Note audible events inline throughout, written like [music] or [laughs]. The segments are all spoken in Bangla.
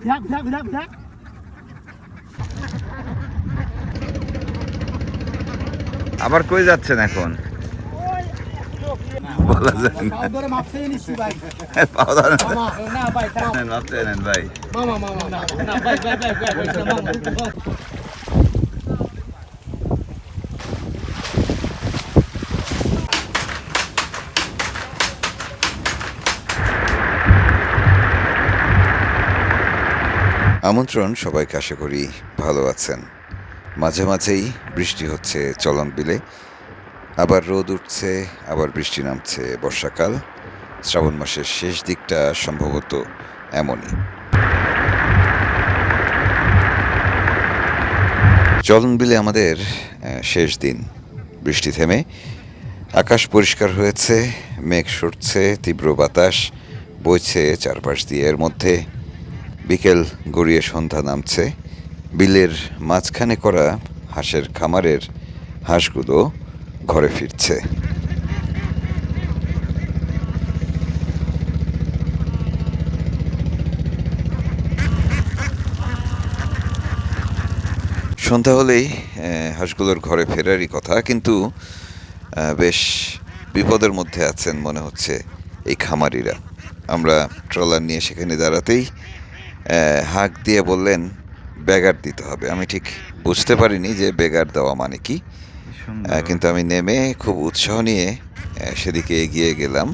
দেখ দেখ দেখ দেখ আবার কই যাচ্ছেন এখন বলা যায় না ভাই আমন্ত্রণ সবাইকে আশা করি ভালো আছেন। মাঝে মাঝেই বৃষ্টি হচ্ছে চলন বিলে। আবার রোদ উঠছে, আবার বৃষ্টি নামছে বর্ষাকাল। শ্রাবণ মাসের শেষ দিকটা সম্ভবত এমনই। চলন বিলে আমাদের শেষ দিন। বৃষ্টি থেমে, আকাশ পরিষ্কার হয়েছে, মেঘ সরছে, তীব্র বাতাস বইছে চারপাশ দিয়ে। এর মধ্যে বিকেল গড়িয়ে সন্ধ্যা নামছে। বিলের মাঝখানে করা হাঁসের খামারের হাঁসগুলো ঘরে ফিরছে। সন্ধ্যা হলেই হাঁসগুলোর ঘরে ফেরারই কথা, কিন্তু বেশ বিপদের মধ্যে আছেন মনে হচ্ছে এই খামারিরা। আমরা ট্রলার নিয়ে সেখানে দাঁড়াতেই হাঁক দিয়ে বললেন ব্যাগার দিতে হবে। আমি ঠিক বুঝতে পারিনি যে বেগার দেওয়া মানে কি। কিন্তু আমি নেমে খুব উৎসাহ নিয়ে সেদিকে এগিয়ে গেলাম।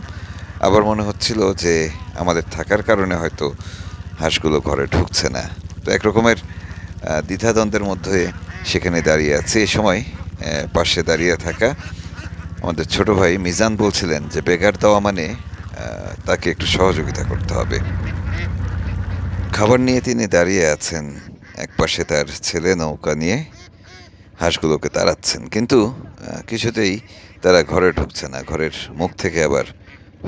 আবার মনে হচ্ছিল যে আমাদের থাকার কারণে হয়তো হাঁসগুলো ঘরে ঢুকছে না। তো এক রকমের আহ, দ্বিধাদ্বন্দ্বের মধ্যে সেখানে দাঁড়িয়ে আছে। এ সময় পাশে দাঁড়িয়ে থাকা আমাদের ছোট ভাই মিজান বলছিলেন যে বেগার দেওয়া মানে তাকে একটু সহযোগিতা করতে হবে। খাবার নিয়ে তিনি দাঁড়িয়ে আছেন এক পাশে তার ছেলে নৌকা নিয়ে হাঁসগুলোকে তাড়াচ্ছেন। কিন্তু কিছুতেই তারা ঘরে ঢুকছে না, ঘরের মুখ থেকে আবার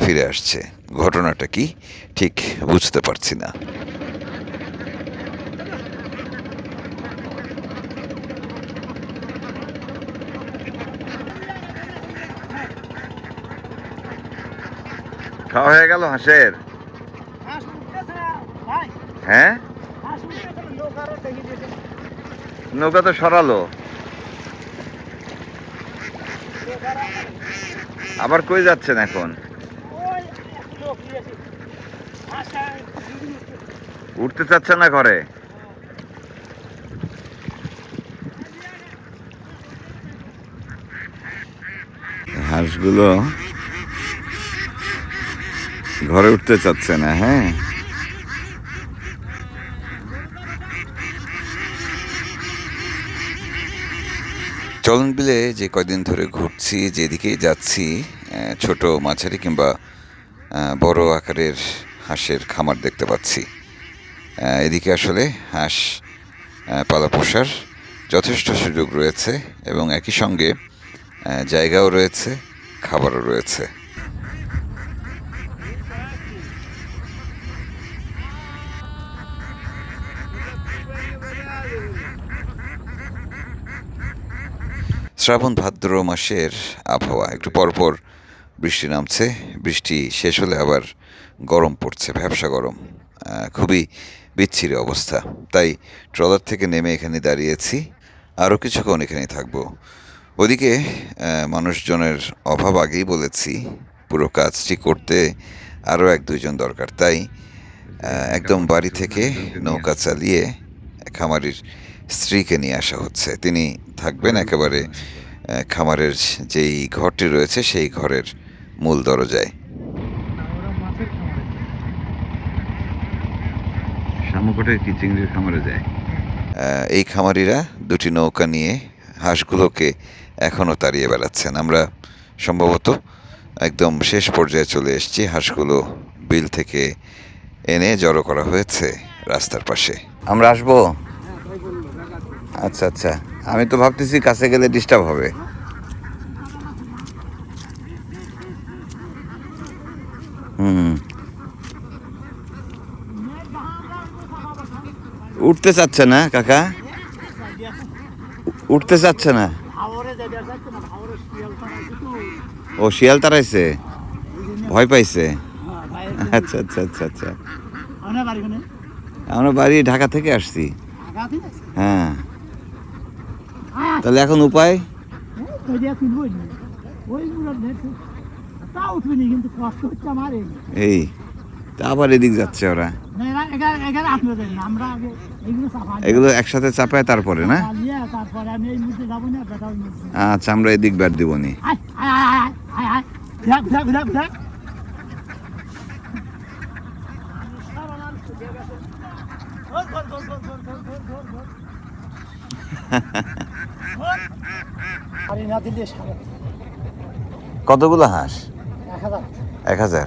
ফিরে আসছে। ঘটনাটা কি ঠিক বুঝতে পারছি না। খাওয়া হয়ে গেল হাঁসের? হ্যাঁ? নৌকা তো সরালো। আবার কই যাচ্ছেন এখন? উঠতে চাচ্ছে না ঘরে? হাঁসগুলো ঘরে উঠতে চাচ্ছে না হ্যাঁ? চলন বিলে যে কয়দিন ধরে ঘুরছি, যেদিকেই যাচ্ছি ছোট মাঝারি কিংবা বড় আকারের হাঁসের খামার দেখতে পাচ্ছি। এদিকে আসলে হাঁস পালা পোষার যথেষ্ট সুযোগ রয়েছে এবং একই সঙ্গে জায়গাও রয়েছে, খাবারও রয়েছে। শ্রাবণ ভাদ্র মাসের আবহাওয়া। একটু পরপর বৃষ্টি নামছে, বৃষ্টি শেষ হলে আবার গরম পড়ছে, ভ্যাবসা গরম। খুবই বিচ্ছিরি অবস্থা। তাই ট্রলার থেকে নেমে এখানে দাঁড়িয়েছি, আরও কিছুক্ষণ এখানে থাকব। ওদিকে মানুষজনের অভাব আগেই বলেছি, পুরো কাজটি করতে আরও এক দুইজন দরকার। তাই একদম বাড়ি থেকে নৌকা চালিয়ে খামারির স্ত্রীকে নিয়ে আসা হচ্ছে। তিনি থাকবেন একেবারে খামারের যেই ঘরটি রয়েছে সেই ঘরের মূল দরজায়। শামুকটের কি চিংড়ির খামারে যায়? এই খামারিরা দুটি নৌকা নিয়ে হাঁসগুলোকে এখনও তাড়িয়ে বেড়াচ্ছেন। আমরা সম্ভবত একদম শেষ পর্যায়ে চলে এসেছি। হাঁসগুলো বিল থেকে এনে জড়ো করা হয়েছে রাস্তার পাশে। আমরা আসব? আচ্ছা আচ্ছা। আমি তো ভাবতেছি কাছে গেলে ডিস্টার্ব হবে। হুম। উঠতে চাচ্ছে না কাকা? উঠতে চাচ্ছে না? ও শিয়াল জন্য ভয় পাইছে? আচ্ছা আচ্ছা আচ্ছা আচ্ছা। আমরা বাড়ি ঢাকা থেকে আসছি। হ্যাঁ। তাহলে এখন উপায়? এই আবার এদিক যাচ্ছে ওরা। এগুলো একসাথে চাপায় তারপরে, না? আচ্ছা আমরা এদিক ব্যাট দিব নি। আয় আয় আয় কতগুলো হাঁস? এক হাজার।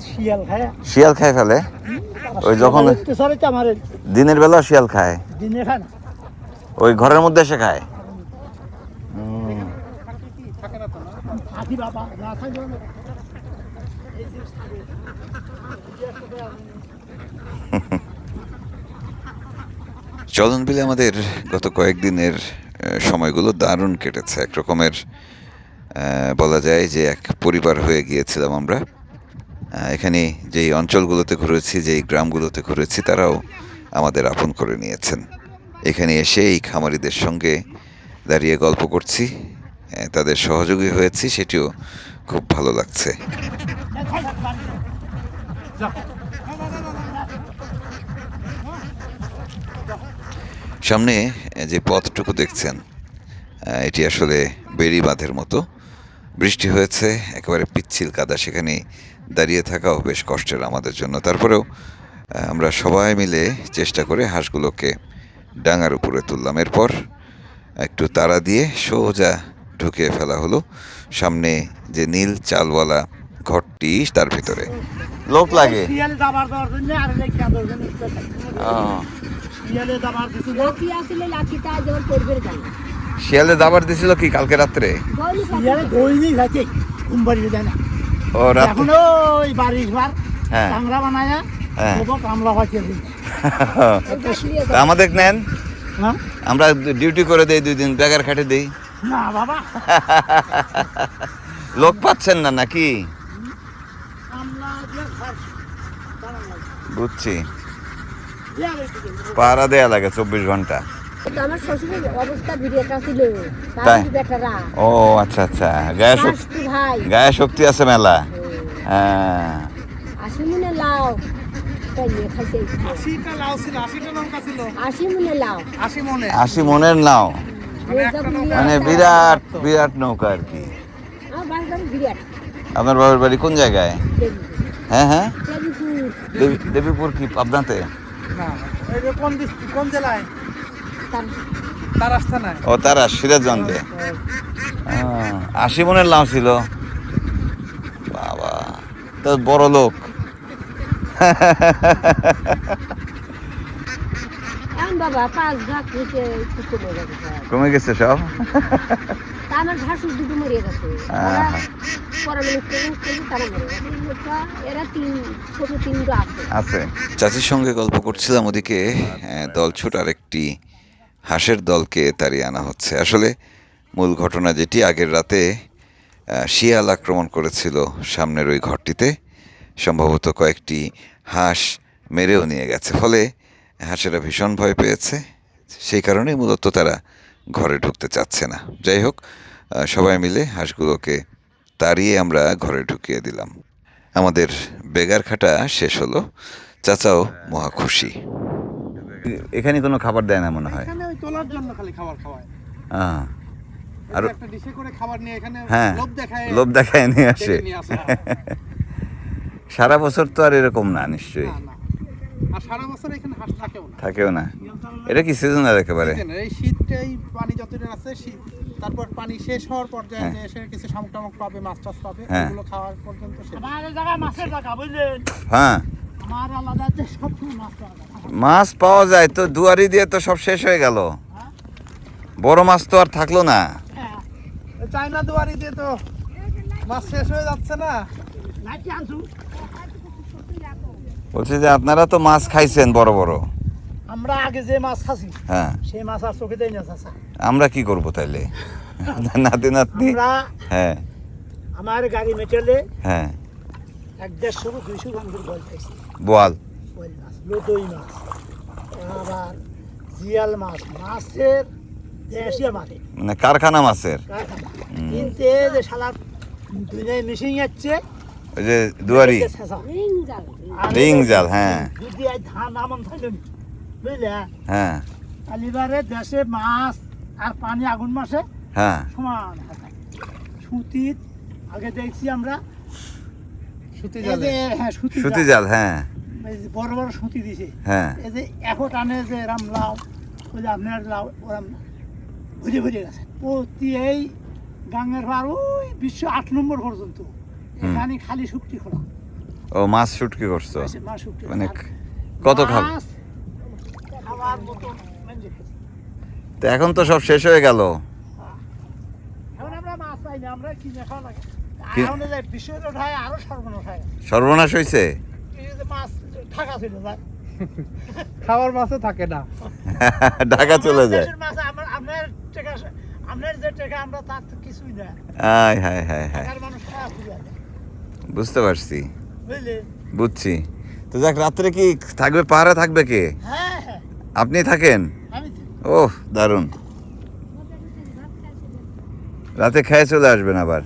শিয়াল খায়। শিয়াল খায় ফেলে? ওই যখন- দিনের বেলা শিয়াল খায়? দিনে খায় না। ওই ঘরের মধ্যে এসে খায়। চলন বিলে আমাদের গত কয়েকদিনের সময়গুলো দারুণ কেটেছে। এক রকমের বলা যায় যে এক পরিবার হয়ে গিয়েছিলাম আমরা। এখানে যেই অঞ্চলগুলোতে ঘুরেছি, যেই গ্রামগুলোতে ঘুরেছি, তারাও আমাদের আপন করে নিয়েছেন। এখানে এসে এই খামারিদের সঙ্গে দাঁড়িয়ে গল্প করছি তাদের সহযোগী হয়েছি, সেটিও খুব ভালো লাগছে। সামনে যে পথটুকু দেখছেন এটি আসলে বেড়ি বাঁধের মতো। বৃষ্টি হয়েছে একেবারে পিচ্ছিল কাদা সেখানে দাঁড়িয়ে থাকাও বেশ কষ্টের আমাদের জন্য। তারপরেও আমরা সবাই মিলে চেষ্টা করে হাঁসগুলোকে ডাঙার উপরে তুললাম। এরপর একটু তাড়া দিয়ে সোজা ঢুকিয়ে ফেলা হলো। সামনে যে নীল চালওয়ালা ঘরটি তার ভিতরে। লোক লাগে। শিয়ালে দাবার দিছিল। কি কালকে রাত্রে? ও এখন ওই হ্যাঁ। কামরা বানায় হ্যাঁ। [laughs] আমাদের নেন। হ্যাঁ? আমরা ডিউটি করে দেই দুই দিন বেগার খাটে দেই। না বাবা। [laughs] লোক পাচ্ছেন না নাকি। বুঝছি দিয়ে আর একটু দিন। পাহারা দেয়া লাগে চব্বিশ ঘণ্টা। আমার শ্বশুরের অবস্থা ভিডিওটা ছিল। তাই? ও আচ্ছা আচ্ছা। গায়ে শক্তি গায়ে শক্তি আছে মেলা। হ্যাঁ। মনে লাও। ছিল আশি মনে লাও। আশি মনে। আশি মনের নাও। মানে বিরাট বিরাট নৌকা আর কি। আপনার বাবার বাড়ি কোন জায়গায়? হ্যাঁ হ্যাঁ। দেবীপুর। দেবী- দেবীপুর কি পাবনাতে? না এই কোন ডিস্ট্রিক্ট কোন জেলায়? তার তার ও তারা সিরাজগঞ্জে। আশি মনের লাউ ছিল। বাবা তো বড় লোক। কমে গেছে। সব। কমে গেছে সব? তা আমার ভাসুর দুটো মরে গেছে। আছে চাচির সঙ্গে গল্প করছিলাম ওদিকে। আহ, দলছুট আরেকটি। হাঁসের দলকে তাড়িয়ে আনা হচ্ছে। আসলে মূল ঘটনা যেটি আগের রাতে শিয়াল আক্রমণ করেছিল সামনের ওই ঘরটিতে। সম্ভবত কয়েকটি হাঁস মেরেও নিয়ে গেছে। ফলে হাঁসেরা ভীষণ ভয় পেয়েছে। সেই কারণেই মূলত তারা ঘরে ঢুকতে চাচ্ছে না। যাই হোক সবাই মিলে হাঁসগুলোকে তাড়িয়ে আমরা ঘরে ঢুকিয়ে দিলাম। আমাদের বেগার খাটা শেষ হলো। চাচাও মহা খুশি। এখানে কোনো খাবার দেয় না মনে হয়? এখানে তোলার জন্য খালি খাবার খাওয়ায়। হ্যাঁ আর আর- একটা খাবার নিয়ে এখানে হ্যাঁ লোভ দেখায় লোভ দেখায় নিয়ে আসে। সারা বছর তো আর এরকম না নিশ্চয়ই। না, না। আর সারা বছর এখানে হাঁস থাকেও না। এটা কি সিজনাল একেবারে? এই শীতটাই পানি যতদিন আছে শীত। তারপর পানি শেষ হওয়ার পর্যায়ে হ্যাঁ। যে এসে কিছু শামুক টামুক পাবে মাছ টাছ পাবে হ্যাঁ। ওগুলো খাওয়ার পর্যন্ত মাছের জায়গা বুঝলেন? হ্যাঁ। আমার আলাদা যে সব মাছ পাওয়া যায়। মাছ পাওয়া যায় তো দুয়ারি দিয়ে তো সব শেষ হয়ে গেল। বড় মাছ তো আর থাকল না। হ্যাঁ। চায়না দুয়ারি দিয়ে তো মাছ শেষ হয়ে যাচ্ছে না। বলছি যে আপনারা তো মাছ খাইছেন বড় বড়। আমরা আগে যে মাছ খাসি হ্যাঁ। সেই মাছ আর চোখে দেয় না চাষা আমরা কি করব তাইলে? নাতি নাতনি? হ্যাঁ। আমার গাড়ি মেটালে হ্যাঁ। এক দেড়শো দুইশো গ্রাম করে বল খাইছি বোয়াল? বল মাছ লতই মাছ আবার জিয়াল মাছ মাছের দেশিয়া মাঠে। মানে কারখানা মাছের? কিন্তু এই যে শালা দুনিয়ায় মেশিন যাচ্ছে। ওই যে দুয়ারি? রিং জাল। রিং জাল হ্যাঁ। যদি ধান আমন থাকলে বুঝলে? হ্যাঁ। দেশে মাছ আর পানি আগুন মাসে হ্যাঁ। সমান সুতির আগে দেখছি আমরা। সুতি হ্যাঁ জাল, জাল হ্যাঁ। বড় বড় সুতি দিছে। হ্যাঁ। এই যে এখন টানে যে এরাম লাউ ওই যে আপনার লাউ ওরাম ভুজে ভুজে গেছে। প্রতি এই গাঙ্গের পার ওই বিশ্ব আট নম্বর পর্যন্ত। এখানে খালি শুকটি খোলা। ও মাছ শুটকি করছ? মানে কত খাবে মাছ খাওয়ার মতন মানে খেয়েছি। তো এখন তো সব শেষ হয়ে গেল। এখন আমরা মাছ পাই না আমরা কিনে খাওয়া লাগে। কি- এখন এই যে বিশ্বের ওঠায় আরও সর্বনাশ হয়েছে এই যে মাছ ঢাকা ছিল ভাই [laughs] খাওয়ার মাছও থাকে না। [laughs] ঢাকা চলে যায়। দেশের মাছ আমার আপনার টাকা আপনার যে টাকা আমরা তার তো কিছুই না। আয় হায় হায় হায়। ঢাকার মানুষ খারাপ হয়ে যাবে বুঝতে পারছি। বুঝছি। তো যাক রাত্রে কি থাকবে? পাহারা থাকবে কে? হ্যাঁ হ্যাঁ আপনি থাকেন? ওহ দারুণ। রাতে খেয়ে চলে আসবেন আবার।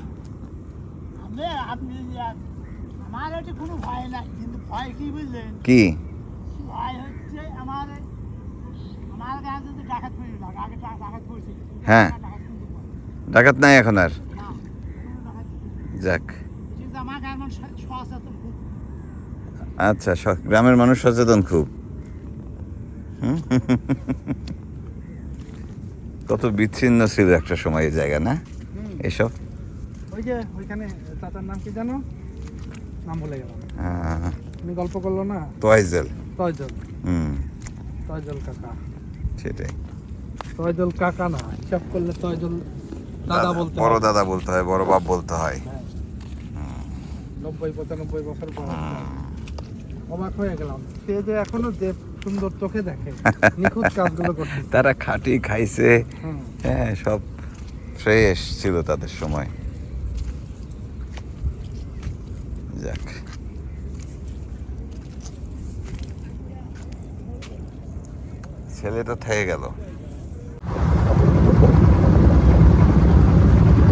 আপনি আপনি আমার এটা কোনো ভয় নাই কিন্তু ভয় কি হ্যাঁ। ডাকাত নাই এখন আর। যাক। আচ্ছা গ্রামের মানুষ সচেতন খুব। হুম? [laughs] কত বিচ্ছিন্ন ছিল একটা সময় এই জায়গা না? এসব? ওই যে ওইখানে চাচার নাম কি জানো নাম ভুলে গেলাম। তুমি গল্প করল না? তোয়াইজেল তয়জল। হুম। তয়জল কাকা। সেটাই। তয়জল কাকা না হিসাব করলে তয়জল দাদা বলতে বড় দাদা বলতে হয় বড় বাপ বলতে হয়। হ্যাঁ। নব্বই পঁচানব্বই বছর পর অবাক হয়ে গেলাম। সে যে এখনও যে সুন্দর চোখে দেখে। নিখুঁত কাজগুলো করতে [laughs] তারা খাটি খাইছে। হ্যাঁ সব ফ্রেশ ছিল তাদের সময়। যাক। ছেলে তো থেকে গেল।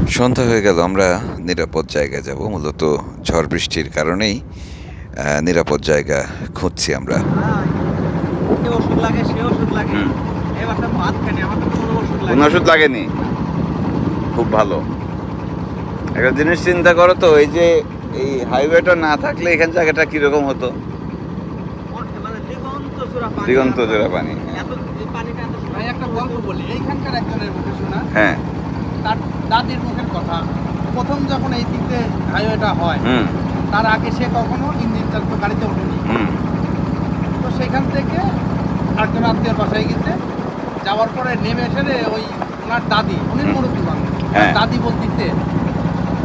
সন্ধ্যা হয়ে গেল আমরা নিরাপদ জায়গায় যাব। মূলত ঝড় বৃষ্টির কারণেই আহ, নিরাপদ জায়গা খুঁজছি আমরা। লাগে সে ওষুধ লাগে। এবার ভাত খানি আমার কোনো ওষুধ লাগে কোনো ওষুধ লাগেনি? খুব ভালো। একটা জিনিস চিন্তা করো তো এই যে এই হাইওয়েটা না থাকলে এখান জায়গাটা কীরকম হতো? মানে দিগন্ত জোড়া পানি। দিগন্ত জোড়া পানি ভাই একটা গল্প বলি। এইখানকার একজনের মুখে শোনা। হ্যাঁ। তার দাদির মুখের কথা। প্রথম যখন এই দিক দিয়ে হাইওয়েটা হয় হুম। তার আগে সে কখনো ইঞ্জিন চালিত গাড়িতে ওঠেনি। হুম। তো সেখান থেকে একজন আত্মীয়র বাসায় গেছে যাওয়ার পরে নেমে এসে ওই ওনার দাদি উনি হুম। মুরব্বী মানুষ হ্যাঁ। দাদি বলতেছে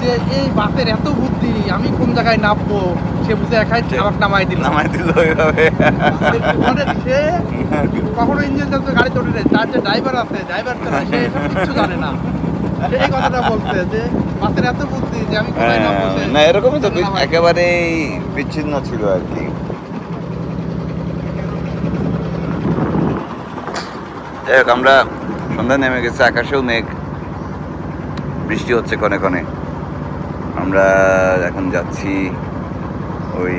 যে এই বাসের এত বুদ্ধি আমি কোন জায়গায় নামবো সে বুঝে একাই আমাকে নামাই দিল নামাই দিল ওইভাবে মানে সে কখনো ইঞ্জিন চালিত গাড়িতে ওঠে নাই। তার যে ড্রাইভার আছে ড্রাইভার সে এসব জানে না এই কথাটা বলছে যে বাসের এত বুদ্ধি যে আমি কোথায় হ্যাঁ, নামবো না এরকমই তো। একেবারেই বিচ্ছিন্ন ছিল আর কি যাই হোক আমরা সন্ধ্যা নেমে গেছে, আকাশেও মেঘ। বৃষ্টি হচ্ছে কনে কনে আমরা এখন যাচ্ছি ওই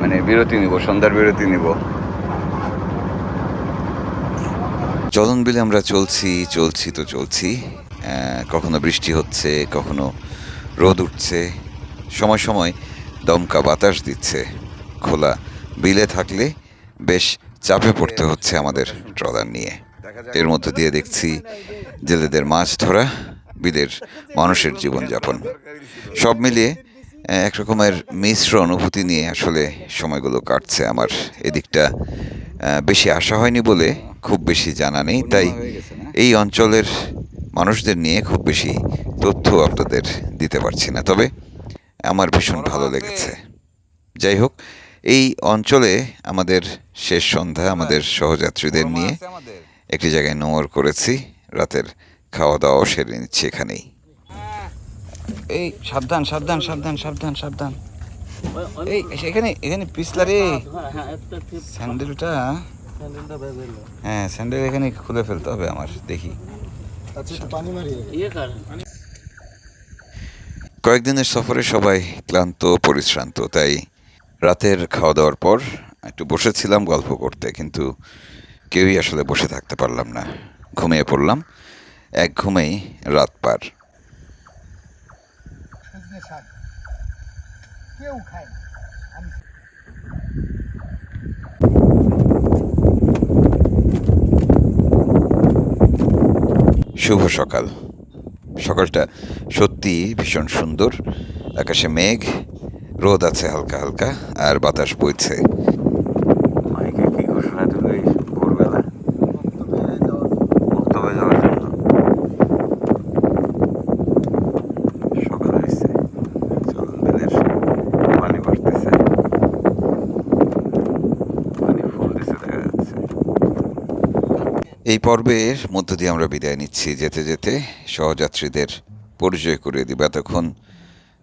মানে বিরতি নিব, সন্ধ্যার বিরতি নিব। চলন বিলে আমরা চলছি চলছি তো চলছি। কখনো বৃষ্টি হচ্ছে, কখনো রোদ উঠছে। সময় সময় দমকা বাতাস দিচ্ছে। খোলা বিলে থাকলে বেশ চাপে পড়তে হচ্ছে আমাদের ট্রলার নিয়ে। এর মধ্যে দিয়ে দেখছি জেলেদের মাছ ধরা বিলের মানুষের জীবনযাপন। সব মিলিয়ে এক রকমের মিশ্র অনুভূতি নিয়ে আসলে সময়গুলো কাটছে আমার। এদিকটা বেশি আশা হয়নি বলে খুব বেশি জানা নেই। তাই এই অঞ্চলের মানুষদের নিয়ে খুব বেশি তথ্য আপনাদের দিতে পারছি না। তবে আমার ভীষণ ভালো লেগেছে। যাই হোক এই অঞ্চলে আমাদের শেষ সন্ধ্যা আমাদের সহযাত্রীদের নিয়ে একটি জায়গায় নোংর করেছি। রাতের খাওয়া দাওয়াও সেরে নিচ্ছি এখানেই। এই সাবধান সাবধান সাবধান সাবধান সাবধান। এই এখানে এখানে পিছলা রে। স্যান্ডেলটা হ্যাঁ স্যান্ডেল এখানে খুলে ফেলতে হবে আমার দেখি। কয়েকদিনের সফরে সবাই ক্লান্ত পরিশ্রান্ত তাই রাতের খাওয়া দাওয়ার পর একটু বসেছিলাম গল্প করতে, কিন্তু কেউই আসলে বসে থাকতে পারলাম না। ঘুমিয়ে পড়লাম। এক ঘুমেই রাত পার। শুভ সকাল। সকালটা সত্যি ভীষণ সুন্দর। আকাশে মেঘ রোদ আছে হালকা হালকা আর বাতাস বইছে। মাইকে কি ঘোষণা দিল এই ভোরবেলা? বক্তব্যে যাওয়ার জন্য। সকাল হয়েছে চলন বিলের পানি বাড়তেছে। পানি ফুল দিছে দেখা যাচ্ছে। এই পর্বের মধ্য দিয়ে আমরা বিদায় নিচ্ছি। যেতে যেতে সহযাত্রীদের পরিচয় করিয়ে দিব। এতক্ষণ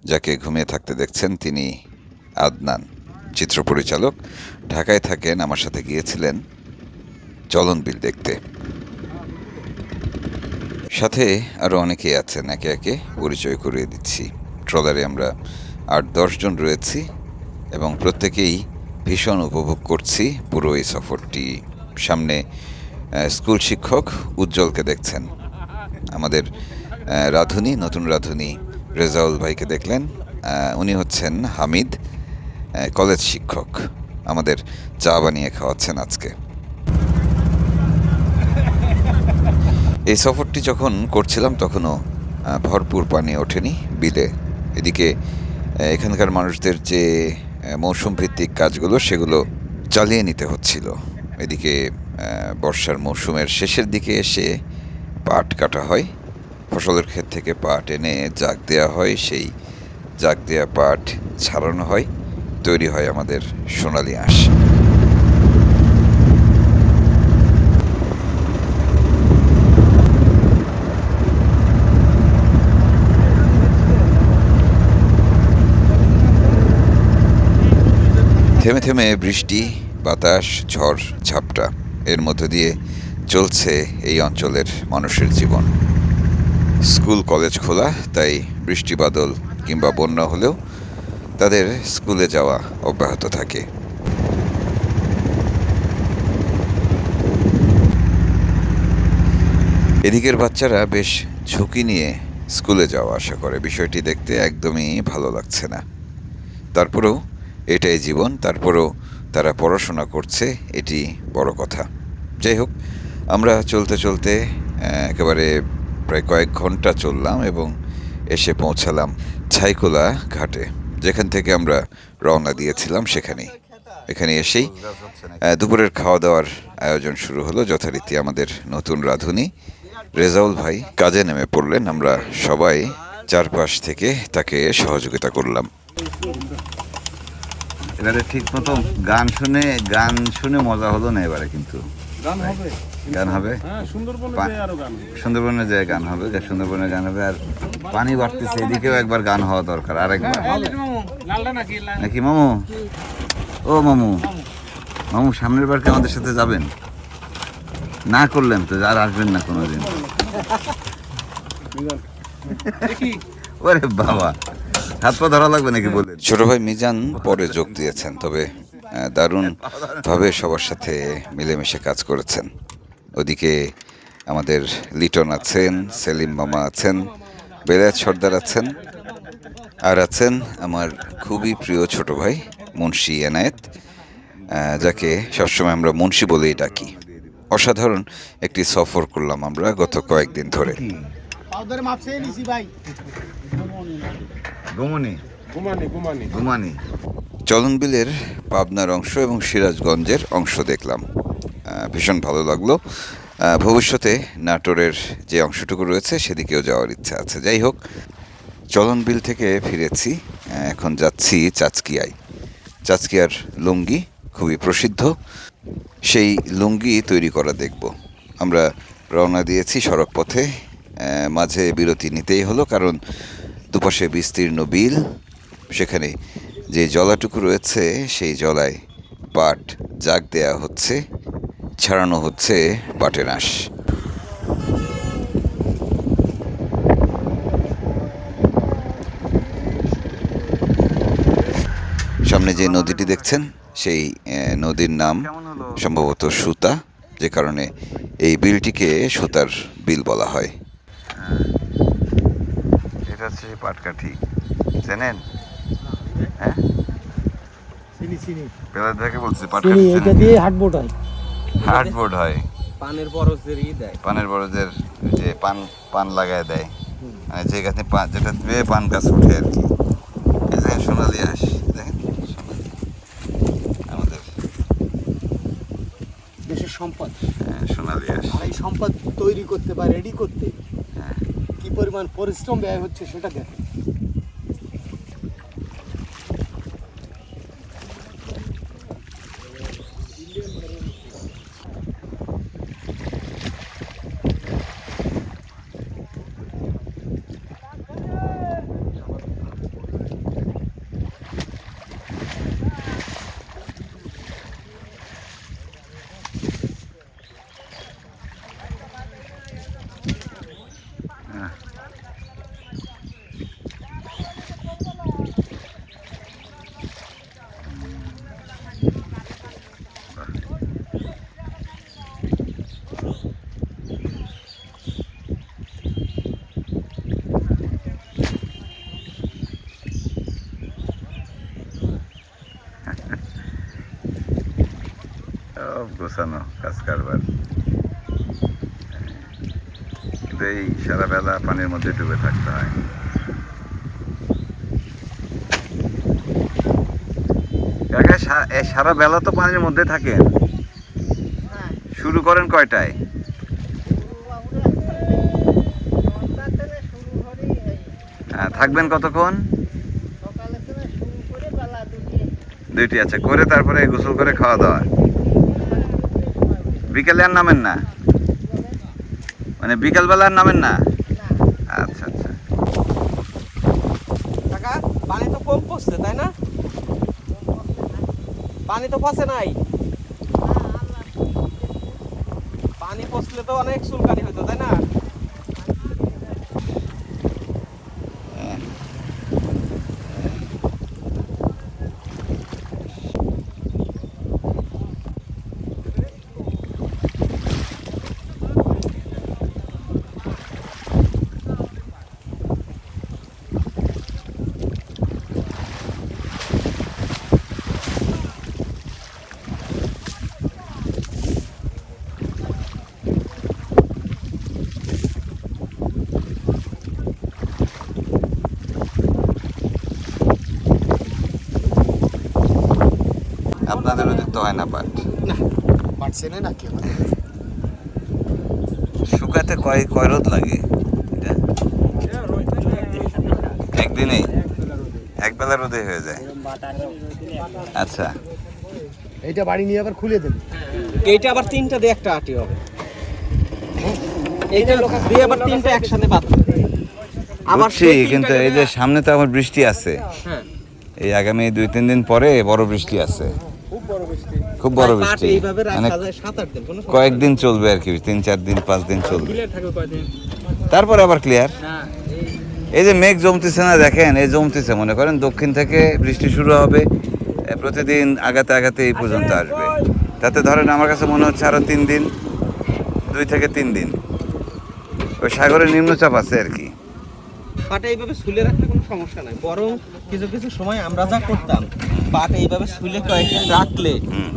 যাকে ঘুমিয়ে থাকতে দেখছেন তিনি আদনান, চিত্র পরিচালক। ঢাকায় থাকেন, আমার সাথে গিয়েছিলেন চলন বিল দেখতে। সাথে আরও অনেকেই আছেন, একে একে পরিচয় করিয়ে দিচ্ছি। ট্রলারে আমরা আট দশজন রয়েছি এবং প্রত্যেকেই ভীষণ উপভোগ করছি পুরো এই সফরটি। সামনে স্কুল শিক্ষক উজ্জ্বলকে দেখছেন। আমাদের রাধুনী, নতুন রাধুনী রেজাউল ভাইকে দেখলেন। উনি হচ্ছেন হামিদ কলেজ শিক্ষক। আমাদের চা বানিয়ে খাওয়াচ্ছেন আজকে। এই সফরটি যখন করছিলাম তখনও ভরপুর পানি ওঠেনি বিলে। এদিকে এখানকার মানুষদের যে মৌসুম ভিত্তিক কাজগুলো সেগুলো চালিয়ে নিতে হচ্ছিল। এদিকে বর্ষার মৌসুমের শেষের দিকে এসে পাট কাটা হয়। ফসলের ক্ষেত থেকে পাট এনে জাগ দেওয়া হয়, সেই জাগ দেওয়া পাট ছাড়ানো হয়, তৈরি হয় আমাদের সোনালি আঁশ। থেমে থেমে বৃষ্টি, বাতাস, ঝড়, ঝাপটা এর মধ্য দিয়ে চলছে এই অঞ্চলের মানুষের জীবন। স্কুল কলেজ খোলা, তাই বৃষ্টি, বাদল কিংবা বন্যা হলেও তাদের স্কুলে যাওয়া অব্যাহত থাকে। এদিকের বাচ্চারা বেশ ঝুঁকি নিয়ে স্কুলে যাওয়া আশা করে। বিষয়টি দেখতে একদমই ভালো লাগছে না। তারপরেও এটাই জীবন, তারপরেও তারা পড়াশোনা করছে, এটি বড় কথা। যাই হোক, আমরা চলতে চলতে একেবারে প্রায় কয়েক ঘণ্টা চললাম এবং এসে পৌঁছালাম ছাইকোলা ঘাটে যেখান থেকে আমরা রওনা দিয়েছিলাম সেখানেই। এখানে এসেই দুপুরের খাওয়া দাওয়ার আয়োজন শুরু হলো যথারীতি আমাদের নতুন রাঁধুনি রেজাউল ভাই কাজে নেমে পড়লেন। আমরা সবাই চারপাশ থেকে তাকে সহযোগিতা করলাম। এবারে ঠিক মতো গান শুনে গান শুনে মজা হলো না এবারে কিন্তু? গান হবে। গান হবে। হ্যাঁ সুন্দরবনে পা- গান হবে। সুন্দরবনে যে গান হবে যে সুন্দরবনে গান হবে আর পানি বাড়তেছে এদিকেও একবার গান হওয়া দরকার আরেকবার লালটা নাকি নাকি মামু? ও মামু মামু সামনের বার কি আমাদের সাথে যাবেন? না করলেন তো আর আসবেন না কোনোদিন। ওরে বাবা হাত পা ধরা লাগবে নাকি বললেন ছোট ভাই মিজান পরে যোগ দিয়েছেন তবে আহ, দারুণ ভাবে সবার সাথে মিলেমিশে কাজ করেছেন। ওদিকে আমাদের লিটন আছেন সেলিম মামা আছেন বেলায়েত সর্দার আছেন আর আছেন আমার খুবই প্রিয় ছোট ভাই মুন্সি এনায়েত যাকে সবসময় আমরা মুন্সি বলেই ডাকি। অসাধারণ একটি সফর করলাম আমরা গত কয়েকদিন ধরে। চলনবিলের পাবনার অংশ এবং সিরাজগঞ্জের অংশ দেখলাম। ভীষণ ভালো লাগল। ভবিষ্যতে নাটোরের যে অংশটুকু রয়েছে সেদিকেও যাওয়ার ইচ্ছা আছে। যাই হোক, চলন বিল থেকে ফিরেছি। এখন যাচ্ছি চাচকিয়ায়। চাচকিয়ার লুঙ্গি খুবই প্রসিদ্ধ। সেই লুঙ্গি তৈরি করা দেখব। আমরা রওনা দিয়েছি সড়ক পথে মাঝে বিরতি নিতেই হলো, কারণ দুপাশে বিস্তীর্ণ বিল। সেখানে যে জলাটুকু রয়েছে, সেই জলায় পাট জাগ দেয়া হচ্ছে। ছাড়ানো হচ্ছে পাটের আঁশ। সামনে যে নদীটি দেখছেন সেই নদীর নাম সম্ভবত সুতা যে কারণে এই বিলটিকে সুতার বিল বলা হয়। এটা হচ্ছে সেই পাটকাঠি। চেনেন? হ্যাঁ? চিনি চিনি। পেলাদাকে বলছে চিনি পাটকাঠি এটা দিয়ে হাটবোট হয় হার্ডবোর্ড হয়। পানের বরজের ই দেয়। পানের বড়দের যে পান পান লাগায় দেয়। মানে যে গাছে পান যেটা দিয়ে পান গাছ উঠে আর কি। দেখেন সোনালি আস দেখেন? আমাদের দেশের সম্পদ। হ্যাঁ, সোনালি আস এই সম্পদ তৈরি করতে বা রেডি করতে হ্যাঁ। কি পরিমাণ পরিশ্রম ব্যয় হচ্ছে সেটা দেখেন সব গোছানো কাজ কারবার কিন্তু এই সারা বেলা পানির মধ্যে ডুবে থাকতে হয়। কাকা সারা বেলা তো পানির মধ্যে থাকেন। শুরু করেন কয়টায়? হ্যাঁ, থাকবেন কতক্ষণ? দুইটি আছে করে তারপরে গোসল করে খাওয়া দাওয়া। বিকেলে আর নামেন না? মানে বিকেলবেলা বেলার নামেন না? আচ্ছা আচ্ছা। কাকা পানি তো কম পড়ছে তাই না? পানি তো পচে নাই। পানি পচলে তো অনেক চুলকানি হইতো তাই না? দিতে হয় না পাট পারছে না কেউ। শুকাতে কয় কয় রোদ লাগে? এটা? একদিনেই? একবেলা রোদে হয়ে যায়। আচ্ছা। এইটা বাড়ি নিয়ে আবার খুলে দেবে। এইটা আবার তিনটা দিয়ে একটা আটি হবে। এইটা দিয়ে আবার তিনটা একসাথে বাদ আবার সেই কিন্তু এই যে সামনে তো আবার বৃষ্টি আছে। হ্যাঁ। এই আগামী দুই তিন দিন পরে বড় বৃষ্টি আছে। খুব বড় বৃষ্টি। মানে কয়েকদিন চলবে আর কি তিন চার দিন পাঁচ দিন চলবে। তারপরে আবার ক্লিয়ার এই যে মেঘ জমতেছে না দেখেন এই জমতেছে মনে করেন দক্ষিণ থেকে বৃষ্টি শুরু হবে প্রতিদিন আগাতে আগাতে এই পর্যন্ত আসবে। তাতে ধরেন আমার কাছে মনে হচ্ছে আরও তিন দিন দুই থেকে তিন দিন। ওই সাগরের নিম্নচাপ আছে আর কি। পাটা এইভাবে শুলে রাখলে কোনো সমস্যা নাই বরং কিছু কিছু সময় আমরা যা করতাম পাট এইভাবে শুলে কয়েকদিন রাখলে।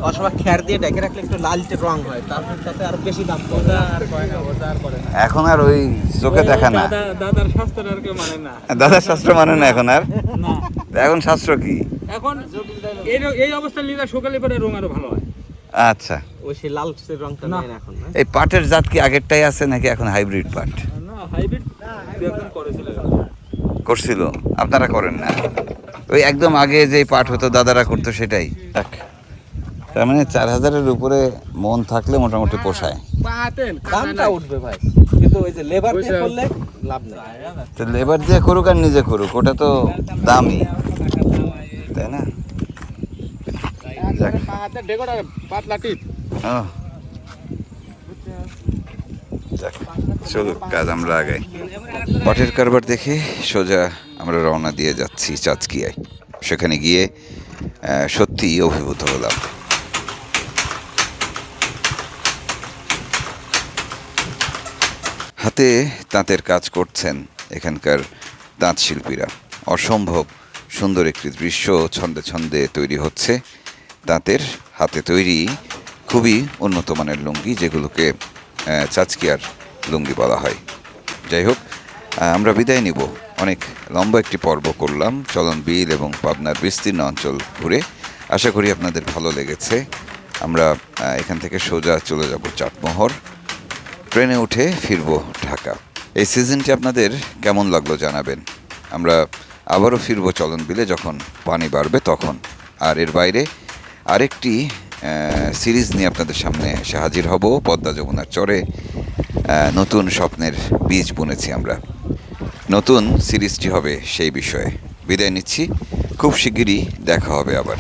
অথবা খ্যার দিয়ে ডেকে রাখলে একটু লালটে রং হয় তারপর তাতে আরও বেশি দাম পড়ে। আর কয় না ওটা আর করে না। এখন আর ওই চোখে দেখা না। দাদা দাদার স্বাস্থ্য আর কেউ মানে না। দাদা শাস্ত্র মানে না এখন আর? না। এখন শাস্ত্র কি? এখন এই এই অবস্থায় লিদা সকালে পরে রং আরও ভালো হয়। আচ্ছা। ওই সেই লাল রংটা না। নেই না এখন এই পাটের জাত কি আগেরটাই আছে নাকি এখন হাইব্রিড পাট? না হাইব্রিড করেছিল। করছিল আপনারা করেন না। ওই একদম আগে যে পাঠ হতো দাদারা করতো সেটাই। থাক। তার মানে চার হাজারের উপরে মন থাকলে মোটামুটি পোষায়। দামটা উঠবে ভাই। কিন্তু ওই যে লেবার দিয়ে করলে লাভ নেই। তো লেবার দিয়ে করুক আর নিজে করুক ওটা তো দামই। তাই না? পাতলা টিপ। যাক, কাজ আমরা আগাই। পাটের কারবার দেখে সোজা আমরা রওনা দিয়ে যাচ্ছি চাঁচকিয়ায়। সেখানে গিয়ে সত্যিই অভিভূত হলাম। হাতে তাঁতের কাজ করছেন এখানকার তাঁত শিল্পীরা। অসম্ভব সুন্দর একটি দৃশ্য ছন্দে ছন্দে তৈরি হচ্ছে। তাঁতের হাতে তৈরি খুবই উন্নত মানের লুঙ্গি যেগুলোকে চাচকিয়ার লুঙ্গি বলা হয়। যাই হোক আমরা বিদায় নিব। অনেক লম্বা একটি পর্ব করলাম, চলন বিল এবং পাবনার বিস্তীর্ণ অঞ্চল ঘুরে। আশা করি আপনাদের ভালো লেগেছে। আমরা এখান থেকে সোজা চলে যাব চাটমোহর ট্রেনে উঠে ফিরবো ঢাকা। এই সিজনটি আপনাদের কেমন লাগল জানাবেন। আমরা আবারও ফিরব চলন বিলে যখন পানি বাড়বে তখন। আর এর বাইরে আরেকটি সিরিজ নিয়ে আপনাদের সামনে এসে হাজির হব, পদ্মা যমুনার চরে। নতুন স্বপ্নের বীজ বুনেছি আমরা। নতুন সিরিজটি হবে সেই বিষয়ে। বিদায় নিচ্ছি। খুব শিগগিরই দেখা হবে আবার।